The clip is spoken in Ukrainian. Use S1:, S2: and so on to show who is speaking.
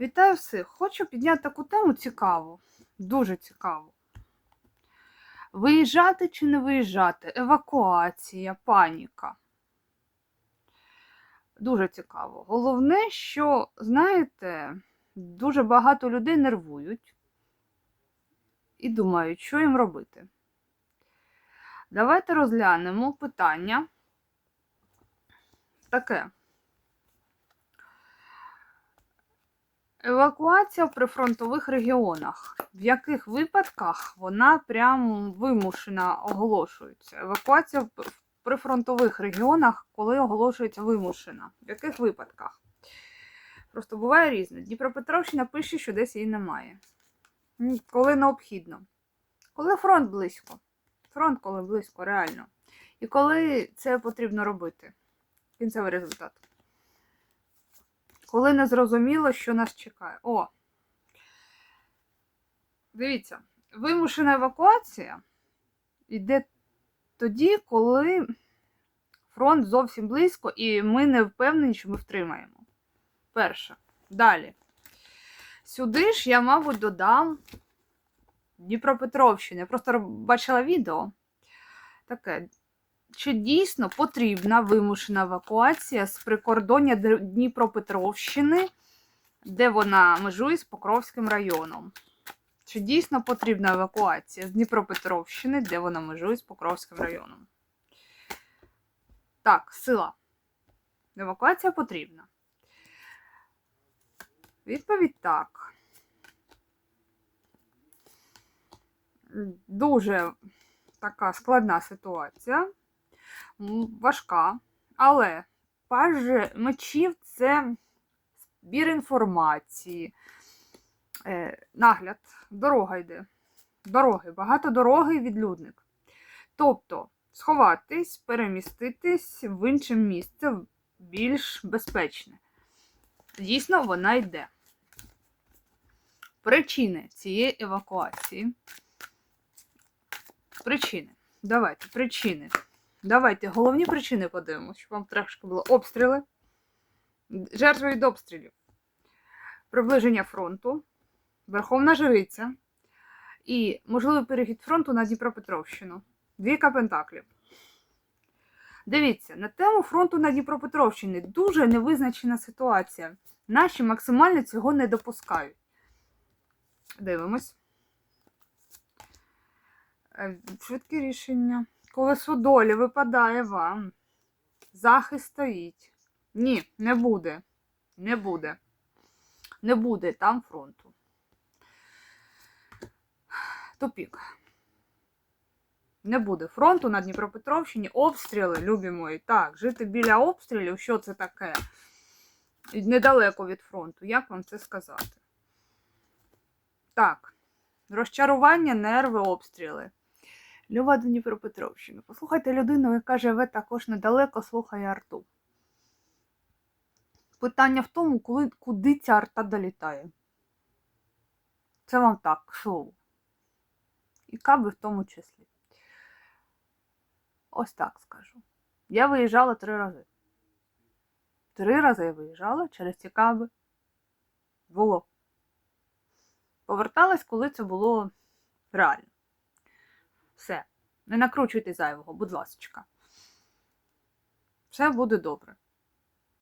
S1: Вітаю всіх! Хочу підняти таку тему цікаву, дуже цікаву. Виїжджати чи не виїжджати? Евакуація, паніка. Дуже цікаво. Головне, що, знаєте, дуже багато людей нервують і думають, що їм робити. Давайте розглянемо питання таке. Евакуація в прифронтових регіонах. В яких випадках вона прям вимушена оголошується? Евакуація в прифронтових регіонах, коли оголошується вимушена. В яких випадках? Просто буває різне. Дніпропетровщина пише, що десь її немає. Коли необхідно. Коли фронт близько. Фронт, коли близько, реально. І коли це потрібно робити. Кінцевий результат. Коли не зрозуміло, що нас чекає. О! Дивіться, вимушена евакуація йде тоді, коли фронт зовсім близько, і ми не впевнені, що ми втримаємо. Перше. Далі. Сюди ж я, мабуть, додам Дніпропетровщини. Я просто бачила відео. Таке. Чи дійсно потрібна вимушена евакуація з прикордоння Дніпропетровщини, де вона межує з Покровським районом? Чи дійсно потрібна евакуація з Дніпропетровщини, де вона межує з Покровським районом? Так, сила. Евакуація потрібна. Відповідь так. Дуже така складна ситуація, важка, але паж мечів це збір інформації, е, нагляд, дорога йде. Дороги, багато дороги і відлюдник. Тобто сховатись, переміститись в інше місце більш безпечне. Дійсно, вона йде. Причини цієї евакуації. Причини. Давайте, причини. Давайте головні причини подивимося, щоб вам трошки було обстріли, жертви від обстрілів, приближення фронту, Верховна Жриця і можливий перехід фронту на Дніпропетровщину. Двійка пентаклів. Дивіться, на тему фронту на Дніпропетровщині дуже невизначена ситуація. Наші максимально цього не допускають. Дивимось. Е, Швидке рішення. Колесо долі випадає вам. Захист стоїть. Ні, не буде. Не буде. Не буде там фронту. Тупік. Не буде фронту на Дніпропетровщині. Обстріли, любі мої. Так, жити біля обстрілів, що це таке? Недалеко від фронту. Як вам це сказати? Так. Розчарування, нерви, обстріли. До Дніпропетровщини. Послухайте людину, яка живе також недалеко, слухає арту. Питання в тому, коли, куди ця арта долітає. Це вам так, к слову. І каби в тому числі. Ось так скажу. Я виїжджала три рази. Три рази я виїжджала через ці каби. Було. Поверталась, коли це було реально. Все. Не накручуйте зайвого, будь ласка. Все буде добре.